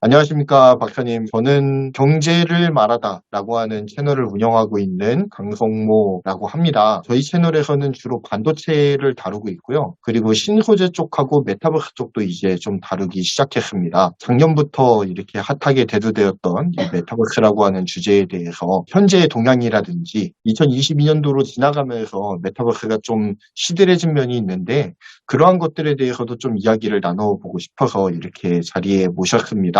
안녕하십니까, 박사님. 저는 경제를 말하다라고 하는 채널을 운영하고 있는 강성모라고 합니다. 저희 채널에서는 주로 반도체를 다루고 있고요. 그리고 신소재 쪽하고 메타버스 쪽도 이제 좀 다루기 시작했습니다. 작년부터 이렇게 핫하게 대두되었던 이 메타버스라고 하는 주제에 대해서 현재의 동향이라든지 2022년도로 지나가면서 메타버스가 좀 시들해진 면이 있는데 그러한 것들에 대해서도 좀 이야기를 나눠보고 싶어서 이렇게 자리에 모셨습니다.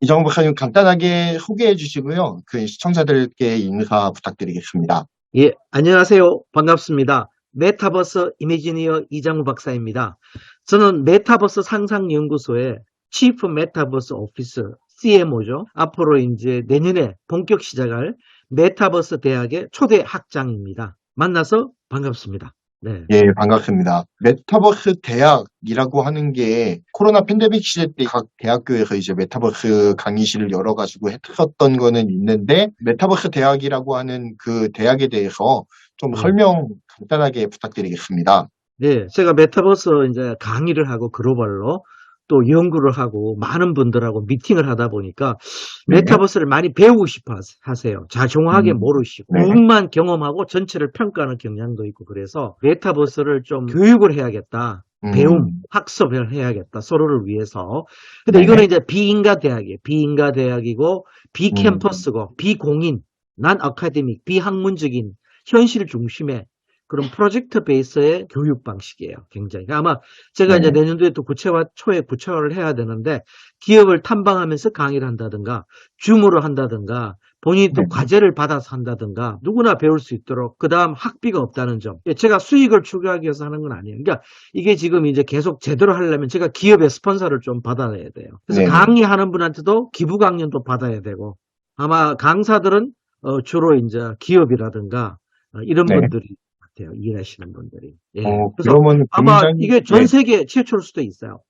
이정 박사님 간단하게 소개해 주시고요. 그 시청자들께 인사 부탁드리겠습니다. 예, 안녕하세요. 반갑습니다. 메타버스 이미지니어 이장우 박사입니다. 저는 메타버스 상상연구소의 치프 메타버스 오피스 CMO죠. 앞으로 이제 내년에 본격 시작할 메타버스 대학의 초대 학장입니다. 만나서 반갑습니다. 네. 예, 반갑습니다. 메타버스 대학이라고 하는 게 코로나 팬데믹 시대 때 각 대학교에서 이제 메타버스 강의실을 열어가지고 했었던 거는 있는데 메타버스 대학이라고 하는 그 대학에 대해서 좀 네. 설명 간단하게 부탁드리겠습니다. 네, 제가 메타버스 이제 강의를 하고 글로벌로 또 연구를 하고 많은 분들하고 미팅을 하다 보니까 네. 메타버스를 많이 배우고 싶어 하- 하세요. 자, 정확하게 음, 모르시고 네. 부분만 경험하고 전체를 평가하는 경향도 있고 그래서 메타버스를 좀 교육을 해야겠다. 음, 배움, 학습을 해야겠다. 서로를 위해서. 근데 네. 이거는 이제 비인가 대학이에요. 비인가 대학이고 음. 비캠퍼스고 비공인, 난 아카데믹, 비학문적인 현실 중심의 그런 프로젝트 베이스의 교육 방식이에요. 굉장히. 아마 제가 네. 이제 내년도에 또 구체화, 초에 구체화를 해야 되는데 기업을 탐방하면서 강의를 한다든가 줌으로 한다든가 본인이 또 네. 과제를 받아서 한다든가 누구나 배울 수 있도록 그 다음 학비가 없다는 점. 예, 제가 수익을 추구하기 위해서 하는 건 아니에요. 그러니까 이게 지금 이제 계속 제대로 하려면 제가 기업의 스폰서를 좀 받아야 돼요. 그래서 네. 강의하는 분한테도 기부 강연도 받아야 되고 아마 강사들은 어, 주로 이제 기업이라든가 어, 이런 네. 분들이 같아요. 일하시는 분들이. 예. 어, 그러면 아마 굉장히 이게 전 네. 세계 최초일 수도 있어요.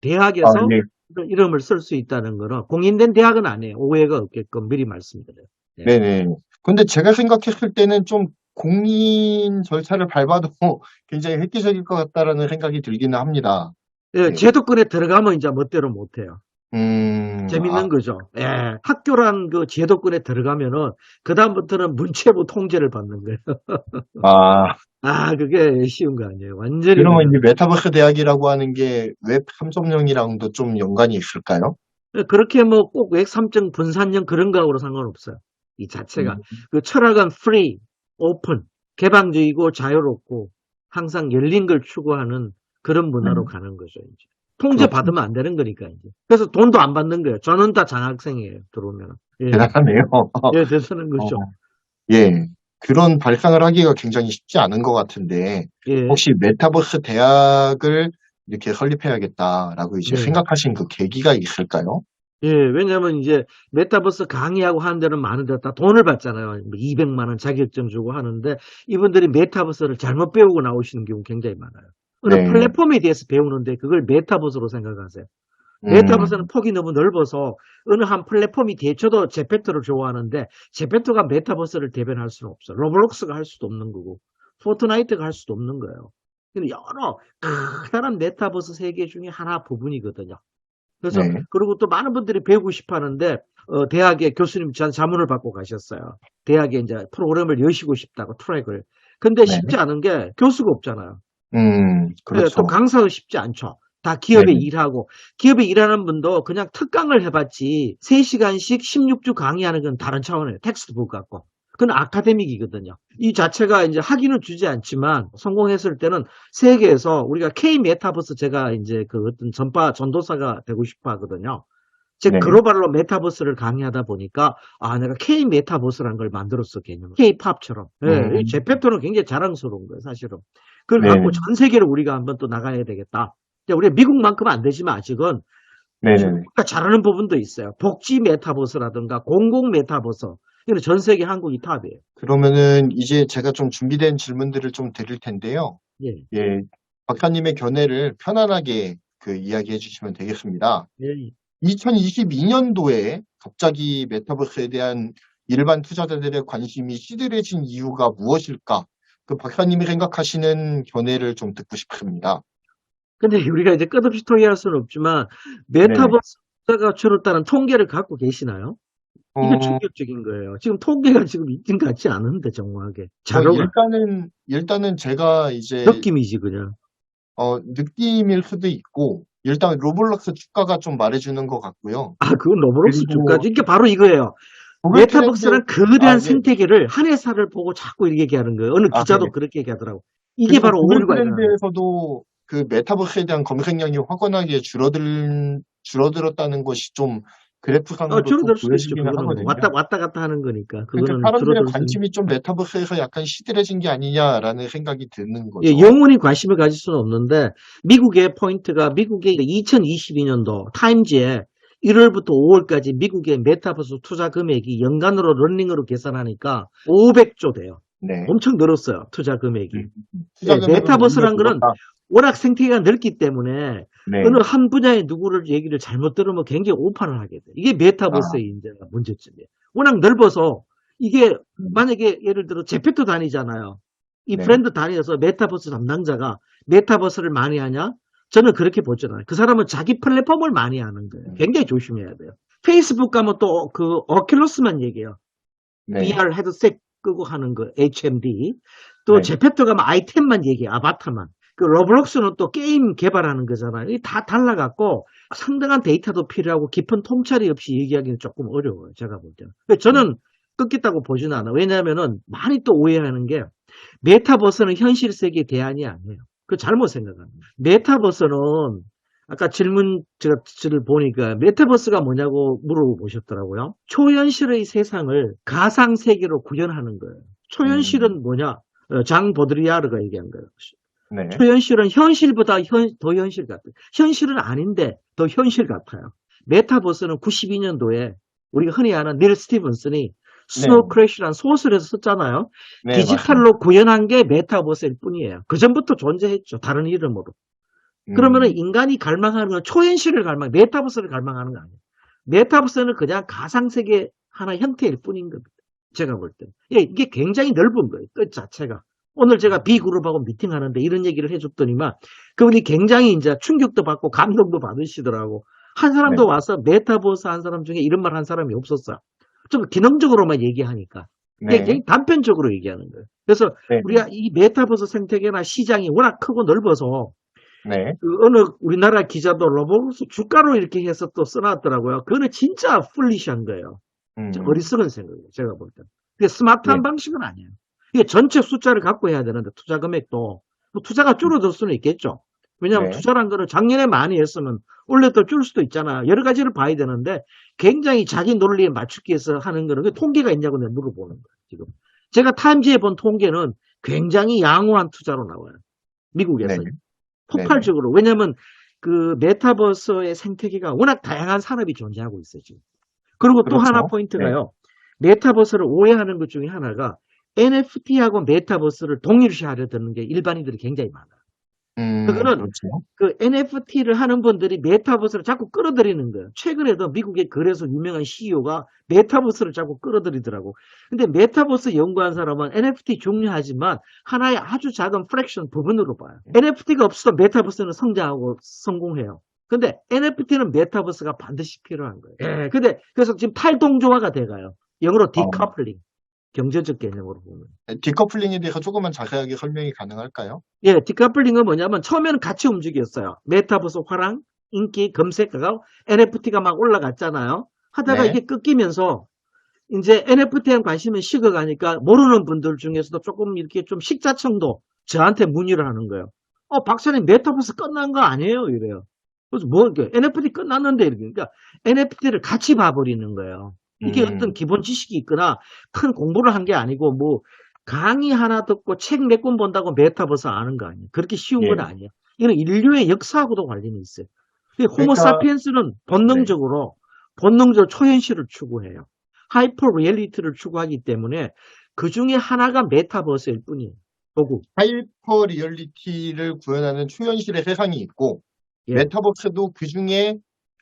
대학에서 아, 네. 이름을 쓸 수 있다는 거는 공인된 대학은 아니에요. 오해가 없게끔 미리 말씀드려요. 네. 네네. 근데 제가 생각했을 때는 좀 공인 절차를 밟아도 굉장히 획기적일 것 같다라는 생각이 들기는 합니다. 예, 네. 제도권에 들어가면 이제 멋대로 못해요. 음, 재밌는 아, 거죠. 예, 학교란 그 제도권에 들어가면은 그다음부터는 문체부 통제를 받는 거예요. 아, 아, 그게 쉬운 거 아니에요. 완전히. 그러면 그냥. 이 메타버스 대학이라고 하는 게 웹 3.0이랑도 좀 연관이 있을까요? 예, 그렇게 뭐 꼭 웹 3점 분산형 그런 거하고는 상관없어요. 이 자체가. 음, 그 철학은 free, open, 개방적이고 자유롭고 항상 열린 걸 추구하는 그런 문화로 음. 가는 거죠, 이제. 통제 받으면 안 되는 거니까, 이제. 그래서 돈도 안 받는 거예요. 저는 다 장학생이에요, 들어오면. 예, 대단하네요. 예, 대단한 거죠. 어, 예. 그런 발상을 하기가 굉장히 쉽지 않은 것 같은데, 예. 혹시 메타버스 대학을 이렇게 설립해야겠다라고 이제 네. 생각하신 그 계기가 있을까요? 예, 왜냐면 이제 메타버스 강의하고 하는 데는 많은데 다 돈을 받잖아요. 뭐 200만 원 자격증 주고 하는데 이분들이 메타버스를 잘못 배우고 나오시는 경우 굉장히 많아요. 네. 플랫폼에 대해서 배우는데 그걸 메타버스로 생각하세요. 음, 메타버스는 폭이 너무 넓어서 어느 한 플랫폼이 대처도 제페토를 좋아하는데 제페토가 메타버스를 대변할 수는 없어. 로블록스가 할 수도 없는 거고 포트나이트가 할 수도 없는 거예요. 여러 커다란 메타버스 세계 중에 하나 부분이거든요. 그래서 네. 그리고 또 많은 분들이 배우고 싶어 하는데 어, 대학에 교수님 자- 자문을 받고 가셨어요. 대학에 이제 프로그램을 여시고 싶다고 트랙을. 근데 네. 쉽지 않은 게 교수가 없잖아요. 음, 네, 그렇죠. 또 강사도 쉽지 않죠. 다 기업에 네. 일하고 기업에 일하는 분도 그냥 특강을 해봤지 3시간씩 16주 강의하는 건 다른 차원이에요. 텍스트북 갖고. 그건 아카데믹이거든요. 이 자체가 이제 학위는 주지 않지만 성공했을 때는 세계에서 우리가 K 메타버스 제가 이제 그 어떤 전파 전도사가 되고 싶어 하거든요. 즉 네. 글로벌로 메타버스를 강의하다 보니까 아 내가 K 메타버스라는 걸 만들었어 개념. K 팝처럼. 네, 음. 이 제페토는 굉장히 자랑스러운 거예요 사실은. 그걸 네. 갖고 전 세계를 우리가 한번 또 나가야 되겠다. 이제 우리가 미국만큼은 안 되지만 아직은. 우리가 잘하는 부분도 있어요. 복지 메타버스라든가 공공 메타버스. 이건 전 세계 한국이 탑이에요. 그러면은 이제 제가 좀 준비된 질문들을 좀 드릴 텐데요. 예. 예, 박사님의 견해를 편안하게 그 이야기해 주시면 되겠습니다. 예. 2022년도에 갑자기 메타버스에 대한 일반 투자자들의 관심이 시들해진 이유가 무엇일까? 그 박사님이 생각하시는 견해를 좀 듣고 싶습니다. 근데 우리가 이제 끝없이 토의할 수는 없지만 메타버스 투자가 줄었다는 통계를 갖고 계시나요? 이게 어, 충격적인 거예요. 지금 통계가 지금 있긴 같지 않은데 정확하게 뭐 자료가 일단은 일단은 제가 이제 느낌이지 그냥. 어, 느낌일 수도 있고 일단 로블록스 주가가 좀 말해주는 것 같고요. 아 그건 로블록스 그리고 주가지. 이게 바로 이거예요. 트렌드- 거대한 아, 예. 생태계를 한 회사를 보고 자꾸 이렇게 얘기하는 거예요. 어느 아, 기자도 네. 그렇게 얘기하더라고. 이게 바로 오류가. 트렌드에서도 그 메타버스에 대한 검색량이 확연하게 줄어들 줄어들었다는 것이 좀 그래프상으로 어, 또 줄어들 수도 있죠. 왔다 왔다 갔다 하는 거니까. 그러니까 그거는 사람들의 수 있는. 관심이 좀 메타버스에서 약간 시들해진 게 아니냐라는 생각이 드는 거죠. 예, 영원히 관심을 가질 수는 없는데 미국의 포인트가 미국의 2022년도 타임즈에 1월부터 5월까지 미국의 메타버스 투자 금액이 연간으로 런닝으로 계산하니까 500조 돼요. 네. 엄청 늘었어요. 투자 금액이. 음. 투자 예, 금액은 메타버스란 거는. 워낙 생태계가 넓기 때문에 네. 어느 한 분야의 누구를 얘기를 잘못 들으면 굉장히 오판을 하게 돼. 이게 메타버스의 이제 문제점이에요. 워낙 넓어서 이게 만약에 예를 들어 제페토 다니잖아요. 이 음. 네. 브랜드 다니면서 메타버스 담당자가 메타버스를 많이 하냐? 저는 그렇게 보잖아요. 그 사람은 자기 플랫폼을 많이 하는 거예요. 음. 굉장히 조심해야 돼요. 페이스북 가면 또 그 어큘러스만 얘기해요. 네. VR 헤드셋 끄고 하는 거 HMD. 또 네. 제페토 가면 아이템만 얘기해 아바타만. 그 러블록스는 또 게임 개발하는 거잖아요. 다 달라갖고 상당한 데이터도 필요하고 깊은 통찰이 없이 얘기하기는 조금 어려워요. 제가 볼 때는. 저는 끊겠다고 보지는 않아. 왜냐하면은 많이 또 오해하는 게 메타버스는 현실 세계의 대안이 아니에요. 그 잘못 생각합니다. 메타버스는 아까 질문 제가 를 보니까 메타버스가 뭐냐고 물어보셨더라고요. 초현실의 세상을 가상 세계로 구현하는 거예요. 초현실은 뭐냐? 어, 장 보드리아르가 얘기한 거예요. 네. 초현실은 현실보다 현, 더 현실 같아요. 현실은 아닌데 더 현실 같아요. 메타버스는 92년도에 우리가 흔히 아는 닐 스티븐슨이 스노우 크래시라는 소설에서 썼잖아요. 네, 디지털로 구현한 게 메타버스일 뿐이에요. 그 전부터 존재했죠. 다른 이름으로. 맞습니다. 그러면은 음, 인간이 갈망하는 건 초현실을 갈망, 메타버스를 갈망하는 거 아니에요. 메타버스는 그냥 가상세계 하나 형태일 뿐인 겁니다. 제가 볼 때. 예, 이게 굉장히 넓은 거예요. 뜻 자체가. 오늘 제가 B그룹하고 미팅하는데 이런 얘기를 해줬더니만 그분이 굉장히 이제 충격도 받고 감동도 받으시더라고. 한 사람도 네. 와서 메타버스 한 사람 중에 이런 말 한 사람이 없었어요. 좀 기능적으로만 얘기하니까. 네. 굉장히 단편적으로 얘기하는 거예요. 그래서 네. 우리가 이 메타버스 생태계나 시장이 워낙 크고 넓어서 네. 그 어느 우리나라 기자도 로봇 주가로 이렇게 해서 또 써놨더라고요. 그거는 진짜 풀리시한 거예요. 음, 어리석은 생각이에요. 제가 볼 때는. 그게 스마트한 네. 방식은 아니에요. 이게 전체 숫자를 갖고 해야 되는데 투자 금액도 뭐 투자가 줄어들 수는 있겠죠. 왜냐하면 네. 투자란 거를 작년에 많이 했으면 올해 또줄 수도 있잖아. 여러 가지를 봐야 되는데 굉장히 자기 논리에 맞추기 위해서 하는 거는 그 통계가 있냐고 내가 물어보는 거예요. 지금 제가 타임즈에 본 통계는 굉장히 양호한 투자로 나와요. 미국에서 네. 폭발적으로. 왜냐하면 그 메타버스의 생태계가 워낙 다양한 산업이 존재하고 있어요. 지금. 그리고 또 그렇죠. 하나 포인트가요. 메타버스를 오해하는 것 중에 하나가 NFT하고 메타버스를 동일시하려 드는 게 일반인들이 굉장히 많아요. 음, 그거는 그렇죠. 그 NFT를 하는 분들이 메타버스를 자꾸 끌어들이는 거예요. 최근에도 미국의 거래소 유명한 CEO가 메타버스를 자꾸 끌어들이더라고. 근데 메타버스 연구한 사람은 NFT 중요하지만 하나의 아주 작은 프랙션 부분으로 봐요. NFT가 없어도 메타버스는 성장하고 성공해요. 근데 NFT는 메타버스가 반드시 필요한 거예요. 예, 근데 그래서 지금 탈동조화가 돼가요. 영어로 디커플링. 경제적 개념으로 보면. 디커플링에 대해서 조금만 자세하게 설명이 가능할까요? 예, 디카플링은 뭐냐면 처음에는 같이 움직였어요. 메타버스 화랑, 인기, 검색어가 NFT가 막 올라갔잖아요. 하다가 네. 이게 끊기면서 이제 NFT에 관심이 식어가니까 모르는 분들 중에서도 조금 이렇게 좀 식자청도 저한테 문의를 하는 거예요. 어, 박사님 메타버스 끝난 거 아니에요? 이래요. 그래서 뭐, NFT 끝났는데 이렇게. 그러니까 NFT를 같이 봐버리는 거예요. 이게 음. 어떤 기본 지식이 있거나 큰 공부를 한 게 아니고 뭐 강의 하나 듣고 책 몇 권 본다고 메타버스 아는 거 아니에요. 그렇게 쉬운 건 예. 아니에요. 이건 인류의 역사하고도 관련이 있어요. 이 호모 그러니까- 사피엔스는 본능적으로 본능적으로 초현실을 추구해요. 하이퍼 리얼리티를 추구하기 때문에 그 중에 하나가 메타버스일 뿐이에요. 도구. 하이퍼 리얼리티를 구현하는 초현실의 세상이 있고 예. 메타버스도 그 중에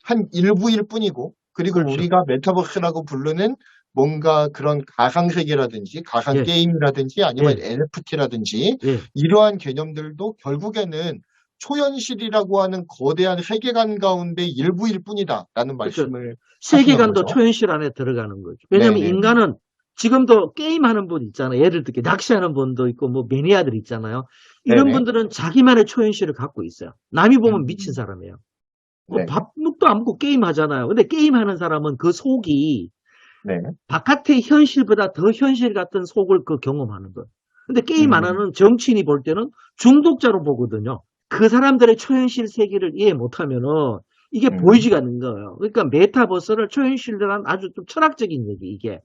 한 일부일 뿐이고 그리고 그렇죠. 우리가 메타버스라고 부르는 뭔가 그런 가상 세계라든지 가상 예. 게임이라든지 아니면 예. NFT라든지 예. 이러한 개념들도 결국에는 초현실이라고 하는 거대한 세계관 가운데 일부일 뿐이다라는 그렇죠. 말씀을 세계관도 거죠? 초현실 안에 들어가는 거죠. 왜냐하면 네네. 인간은 지금도 게임하는 분 있잖아요. 예를 들게 낚시하는 분도 있고 뭐 매니아들 있잖아요. 이런 네네. 분들은 자기만의 초현실을 갖고 있어요. 남이 보면 음. 미친 사람이에요. 뭐 네. 밥도 안 먹고 게임 하잖아요. 근데 게임 하는 사람은 그 속이 네. 바깥의 현실보다 더 현실 같은 속을 그 경험하는 거예요. 근데 게임 안 음. 하는 정치인이 볼 때는 중독자로 보거든요. 그 사람들의 초현실 세계를 이해 못하면은 이게 음. 보이지가 않는 거예요. 그러니까 메타버스를 초현실이란 아주 좀 철학적인 얘기 이게.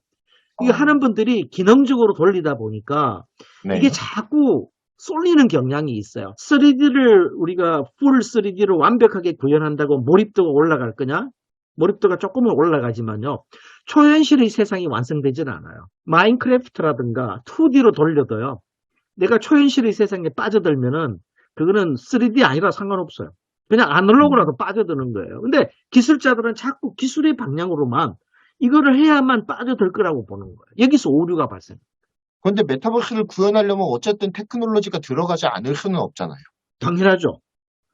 이게 어. 하는 분들이 기능적으로 돌리다 보니까 네. 이게 자꾸 쏠리는 경향이 있어요. 3D를 우리가 풀 3D로 완벽하게 구현한다고 몰입도가 올라갈 거냐? 몰입도가 조금은 올라가지만요. 초현실의 세상이 완성되지는 않아요. 마인크래프트라든가 2D로 돌려도요. 내가 초현실의 세상에 빠져들면은 그거는 3D 아니라 상관없어요. 그냥 아날로그라도 빠져드는 거예요. 근데 기술자들은 자꾸 기술의 방향으로만 이거를 해야만 빠져들 거라고 보는 거예요. 여기서 오류가 발생. 그런데 메타버스를 구현하려면 어쨌든 테크놀로지가 들어가지 않을 수는 없잖아요. 당연하죠.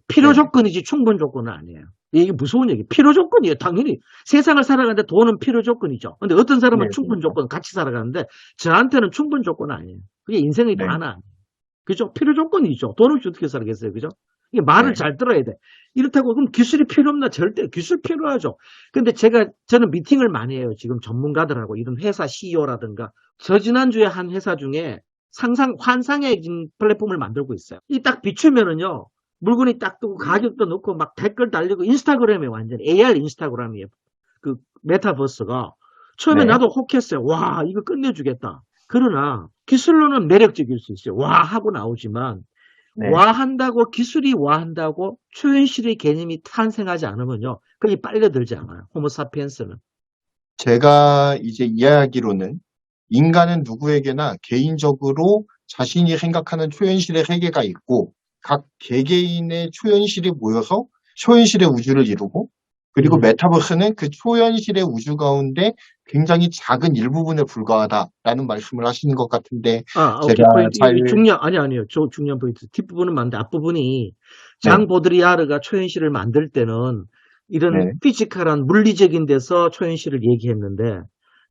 필요 네. 조건이지 충분 조건은 아니에요. 이게 무서운 얘기. 필요 조건이에요. 당연히 세상을 살아가는데 돈은 필요 조건이죠. 근데 어떤 사람은 네, 충분 그렇죠. 조건 같이 살아가는데 저한테는 충분 조건은 아니에요. 그게 인생의 네. 다는 아니에요. 그죠? 필요 조건이죠. 돈 없이 어떻게 살겠어요. 그죠? 이게 말을 네. 잘 들어야 돼. 이렇다고 그럼 기술이 필요 없나? 절대 기술 필요하죠. 근데 제가 저는 미팅을 많이 해요. 지금 전문가들하고 이런 회사 CEO라든가 저 지난주에 한 회사 중에 상상 환상의 플랫폼을 만들고 있어요. 이 딱 비추면은요. 물건이 딱 뜨고 가격도 넣고 막 댓글 달리고 인스타그램에 완전 AR 인스타그램이에요. 그 메타버스가 처음에 네. 나도 혹했어요. 와 이거 끝내주겠다. 그러나 기술로는 매력적일 수 있어요. 와 하고 나오지만 네. 와 한다고 기술이 와 한다고 초현실의 개념이 탄생하지 않으면요. 그게 빨려들지 않아요. 호모사피엔스는. 제가 이제 이해하기로는 인간은 누구에게나 개인적으로 자신이 생각하는 초현실의 세계가 있고 각 개개인의 초현실이 모여서 초현실의 우주를 이루고 그리고 음. 메타버스는 그 초현실의 우주 가운데 굉장히 작은 일부분에 불과하다라는 말씀을 하시는 것 같은데 아, 오케이. 제가 포인트. 잘- 중요한, 아니, 아니요. 저 중요한 포인트. 뒷부분은 맞는데 앞부분이 장 네. 보드리아르가 초현실을 만들 때는 이런 네. 피지컬한 물리적인 데서 초현실을 얘기했는데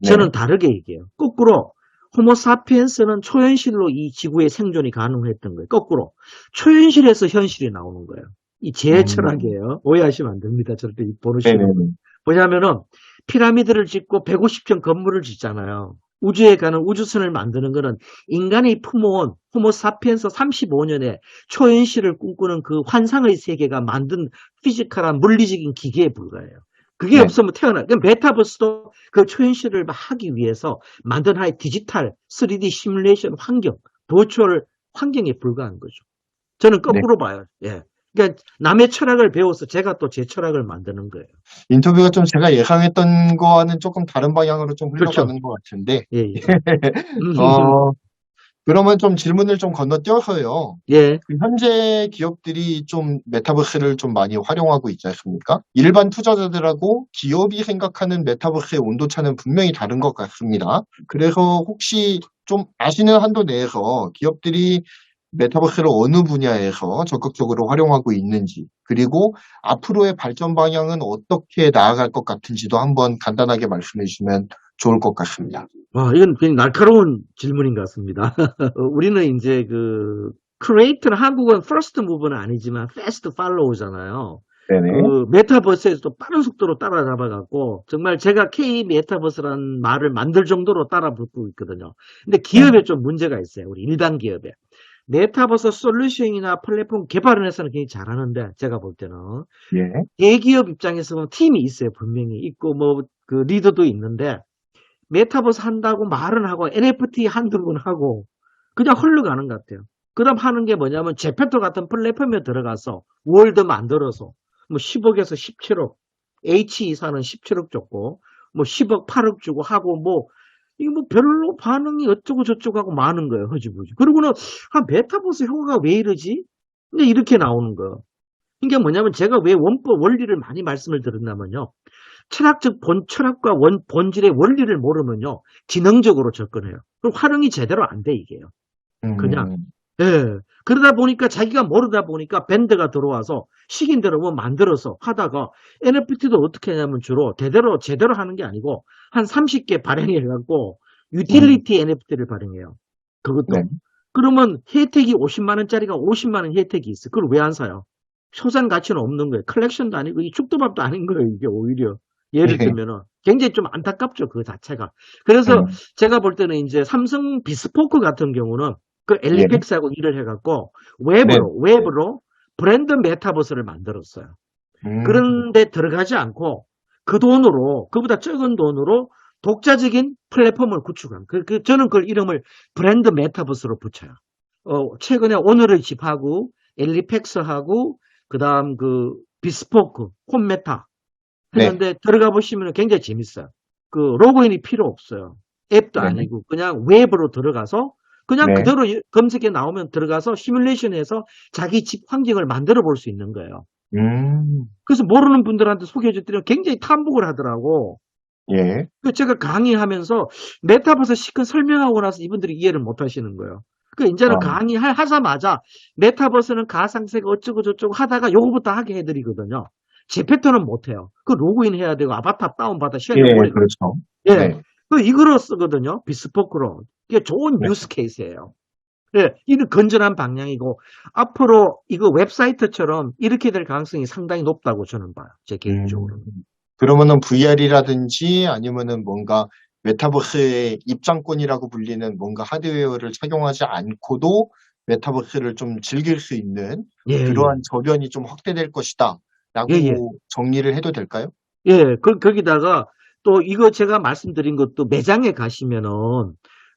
네. 저는 다르게 얘기해요. 거꾸로 호모사피엔스는 초현실로 이 지구의 생존이 가능했던 거예요. 거꾸로 초현실에서 현실이 나오는 거예요. 이제 음. 철학이에요. 오해하시면 안 됩니다. 절대 네네네. 뭐냐면은 피라미드를 짓고 150층 건물을 짓잖아요. 우주에 가는 우주선을 만드는 거는 인간이 품어온 호모사피엔스 35년에 초현실을 꿈꾸는 그 환상의 세계가 만든 피지컬한 물리적인 기계에 불과해요. 그게 네. 없으면 태어나. 그럼 메타버스도 그 초현실을 하기 위해서 만든 하나의 디지털 3D 시뮬레이션 환경, 도처를 환경에 불과한 거죠. 저는 네. 거꾸로 봐요. 예. 그러니까 남의 철학을 배워서 제가 또 제 철학을 만드는 거예요. 인터뷰가 좀 제가 예상했던 거와는 조금 다른 방향으로 좀 그렇죠. 흘러가는 것 같은데 예, 예. 음, 어, 그러면 좀 질문을 좀 건너뛰어서요. 예. 그 현재 기업들이 좀 메타버스를 좀 많이 활용하고 있지 않습니까? 일반 투자자들하고 기업이 생각하는 메타버스의 온도차는 분명히 다른 것 같습니다. 그래서 혹시 좀 아시는 한도 내에서 기업들이 메타버스를 어느 분야에서 적극적으로 활용하고 있는지, 그리고 앞으로의 발전 방향은 어떻게 나아갈 것 같은지도 한번 간단하게 말씀해 주시면 좋을 것 같습니다. 와, 이건 굉장히 날카로운 질문인 것 같습니다. 어, 우리는 이제 그, 크리에이터는 한국은 first move는 아니지만 fast follow잖아요. 네네. 그 메타버스에서도 빠른 속도로 따라잡아갖고 정말 제가 K 메타버스라는 말을 만들 정도로 따라붙고 있거든요. 근데 기업에 좀 문제가 있어요. 우리 일반 기업에. 메타버스 솔루션이나 플랫폼 개발을 해서는 굉장히 잘하는데 제가 볼 때는 예. 대기업 입장에서 보면 팀이 있어요. 분명히 있고 뭐 그 리더도 있는데 메타버스 한다고 말은 하고 NFT 한두 번 하고 그냥 흘러가는 것 같아요. 그다음 하는 게 뭐냐면 제페토 같은 플랫폼에 들어가서 월드 만들어서 뭐 10억에서 17억 H 이사는 17억 줬고 뭐 10억 8억 주고 하고 뭐 이게 뭐 별로 반응이 어쩌고 저쩌고 하고 많은 거예요. 허지부지. 그리고는 아 메타버스 효과가 왜 이러지? 근데 이렇게 나오는 거예요. 이게 뭐냐면 제가 왜 원법 원리를 많이 말씀을 드렸냐면요. 철학적 본 철학과 원 본질의 원리를 모르면요. 기능적으로 접근해요. 그럼 활용이 제대로 안 돼 이게요. 그냥. 음, 예. 그러다 보니까 자기가 모르다 보니까 밴드가 들어와서 시킨 대로 뭐 만들어서 하다가 NFT도 어떻게 하냐면 주로 대대로 제대로 하는 게 아니고 한 30개 발행해갖고 유틸리티 NFT를 발행해요. 그것도. 네. 그러면 혜택이 50만 원짜리가 50만 원 혜택이 있어. 그걸 왜 안 사요? 소산 가치는 없는 거예요. 컬렉션도 아니고 이 축도밥도 아닌 거예요. 이게 오히려. 예를 네. 들면은 굉장히 좀 안타깝죠. 그 자체가. 그래서 음. 제가 볼 때는 이제 삼성 비스포크 같은 경우는 그 예. 엘리펙스하고 일을 해갖고 웹으로 웹으로 브랜드 메타버스를 만들었어요. 음. 그런데 들어가지 않고 그 돈으로 그보다 적은 돈으로 독자적인 플랫폼을 구축한 그, 그 저는 그 이름을 브랜드 메타버스로 붙여요. 어, 최근에 오늘의 집하고 엘리펙스하고 그다음 그 비스포크 홈메타 네. 했는데 들어가 보시면 굉장히 재밌어요. 그 로그인이 필요 없어요. 앱도 네네. 아니고 그냥 웹으로 들어가서 그냥 네. 그대로 검색에 나오면 들어가서 시뮬레이션해서 자기 집 환경을 만들어 볼 수 있는 거예요. 음. 그래서 모르는 분들한테 소개해 줬더니 굉장히 탐복을 하더라고. 예. 그 제가 강의하면서 메타버스 시큰 설명하고 나서 이분들이 이해를 못 하시는 거예요. 그 이제는 아. 강의 하- 하자마자 메타버스는 가상세가 어쩌고 저쩌고 하다가 요거부터 하게 해드리거든요. 제 패턴은 못 해요. 그 로그인 해야 되고 아바타 다운 받아 시간이 예, 오래 그렇죠. 예. 네. 그 이거로 쓰거든요. 비스포크로. 이게 좋은 네. 뉴스 케이스예요. 예, 이는 건전한 방향이고 앞으로 이거 웹사이트처럼 이렇게 될 가능성이 상당히 높다고 저는 봐요. 제 개인적으로. 음. 그러면은 VR이라든지 아니면은 뭔가 메타버스의 입장권이라고 불리는 뭔가 하드웨어를 착용하지 않고도 메타버스를 좀 즐길 수 있는 예, 그러한 저변이 좀 확대될 것이다. 라고 예, 예. 정리를 해도 될까요? 예, 그, 거기다가 또 이거 제가 말씀드린 것도 매장에 가시면은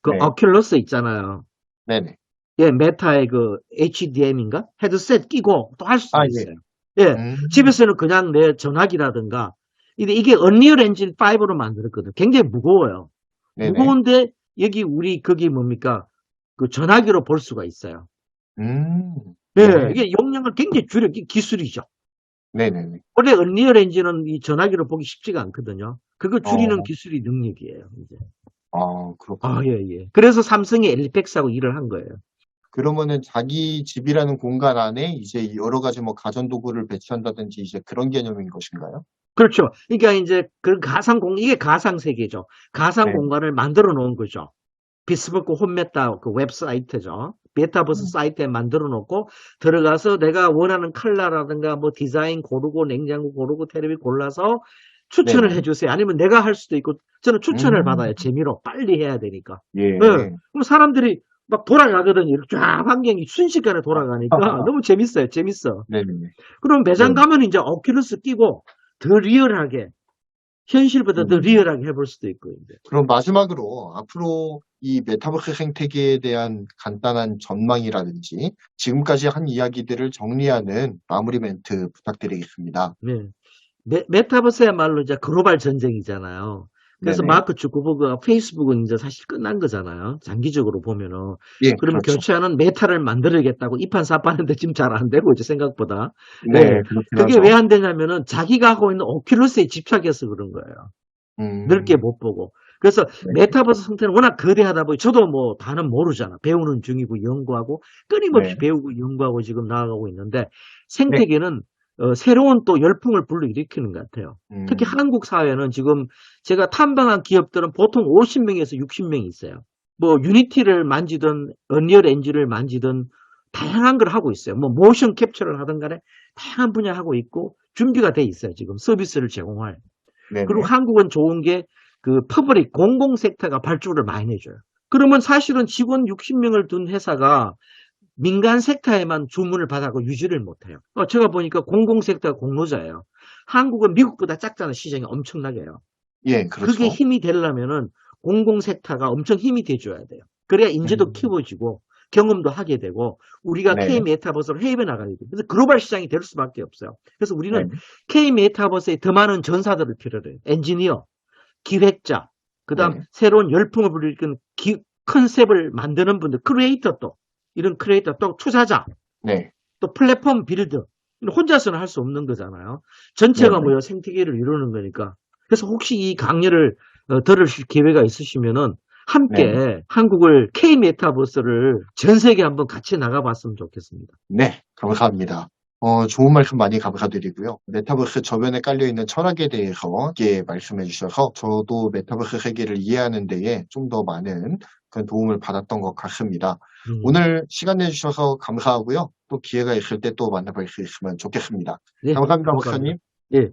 그 네. 어큘러스 있잖아요. 네네. 예, 메타의 그 HDM인가? 헤드셋 끼고 또 할 수 아, 예. 있어요. 예. 음. 집에서는 그냥 내 전화기라든가 근데 이게 언리얼 엔진 5로 만들었거든. 굉장히 무거워요. 네네. 무거운데 여기 우리 거기 뭡니까? 그 전화기로 볼 수가 있어요. 음. 예, 네. 이게 용량을 굉장히 줄여 이 기술이죠. 네네네. 원래 언리얼 엔진은 이 전화기로 보기 쉽지가 않거든요. 그거 줄이는 어. 기술이 능력이에요. 이제. 아, 그렇군요. 아, 예, 예. 그래서 삼성이 엘리펙스하고 일을 한 거예요. 그러면은 자기 집이라는 공간 안에 이제 여러 가지 뭐 가전도구를 배치한다든지 이제 그런 개념인 것인가요? 그렇죠. 그러니까 이제 그 가상 공, 이게 가상 세계죠. 가상 네. 공간을 만들어 놓은 거죠. 비스버크 홈메타 그 웹사이트죠. 메타버스 음. 사이트에 만들어 놓고 들어가서 내가 원하는 컬러라든가 뭐 디자인 고르고 냉장고 고르고 텔레비 골라서 추천을 네네. 해주세요. 아니면 내가 할 수도 있고 저는 추천을 음. 받아요. 재미로 빨리 해야 되니까. 예. 네. 그럼 사람들이 막 돌아가거든요. 이렇게 쫙 환경이 순식간에 돌아가니까 아하. 너무 재밌어요. 재밌어. 네네네. 그럼 매장 네. 가면 이제 오큘러스 끼고 더 리얼하게 현실보다 더 음. 리얼하게 해볼 수도 있고 이제. 그럼 마지막으로 앞으로 이 메타버스 생태계에 대한 간단한 전망이라든지 지금까지 한 이야기들을 정리하는 마무리 멘트 부탁드리겠습니다. 네. 메, 메타버스야말로 이제 글로벌 전쟁이잖아요. 그래서 네네. 마크 주커버그가 페이스북은 이제 사실 끝난 거잖아요. 장기적으로 보면은. 예, 그러면 그렇죠. 교체하는 메타를 만들어야겠다고 이판사판했는데 지금 잘 안 되고 이제 생각보다. 네, 네. 그게. 왜 안 되냐면은 자기가 하고 있는 오큘러스에 집착해서 그런 거예요. 음, 넓게 못 보고. 그래서 네. 메타버스 상태는 워낙 거대하다 보니 저도 뭐 다는 모르잖아. 배우는 중이고 연구하고 끊임없이 네. 배우고 연구하고 지금 나아가고 있는데 생태계는 어, 새로운 또 열풍을 불러일으키는 것 같아요. 음, 특히 한국 사회는 지금 제가 탐방한 기업들은 보통 50명에서 60명이 있어요. 뭐 유니티를 만지든 언리얼 엔진을 만지든 다양한 걸 하고 있어요. 뭐 모션 캡처를 하든 간에 다양한 분야 하고 있고 준비가 돼 있어요. 지금 서비스를 제공할. 네네. 그리고 한국은 좋은 게 그 퍼블릭 공공 섹터가 발주를 많이 해줘요. 그러면 사실은 직원 60명을 둔 회사가 민간 섹터에만 주문을 받아고 유지를 못해요. 어, 제가 보니까 공공 섹터가 공로자예요. 한국은 미국보다 작잖아요. 시장이 엄청나게요. 예, 그렇죠. 그게 힘이 되려면은 공공 섹터가 엄청 힘이 돼줘야 돼요. 그래야 인재도 음. 키워지고 경험도 하게 되고 우리가 네. K 메타버스로 해외에 나가야 돼요. 그래서 글로벌 시장이 될 수밖에 없어요. 그래서 우리는 네. K 메타버스에 더 많은 전사들을 필요로 해요. 엔지니어, 기획자, 그 다음 네. 새로운 열풍을 불리는 기- 컨셉을 만드는 분들, 크리에이터 또, 이런 크리에이터 또 투자자, 네. 또 플랫폼 빌드. 혼자서는 할 수 없는 거잖아요. 전체가 네네. 모여 생태계를 이루는 거니까. 그래서 혹시 이 강의를 어, 들으실 기회가 있으시면은 함께 한국을 K 메타버스를 전 세계 한번 같이 나가봤으면 좋겠습니다. 네, 감사합니다. 어, 좋은 말씀 많이 감사드리고요. 메타버스 저변에 깔려있는 철학에 대해서 이렇게 말씀해 주셔서 저도 메타버스 세계를 이해하는 데에 좀 더 많은 그런 도움을 받았던 것 같습니다. 음. 오늘 시간 내주셔서 감사하고요. 또 기회가 있을 때 또 만나뵐 수 있으면 좋겠습니다. 네, 감사합니다, 감사합니다. 박사님. 예,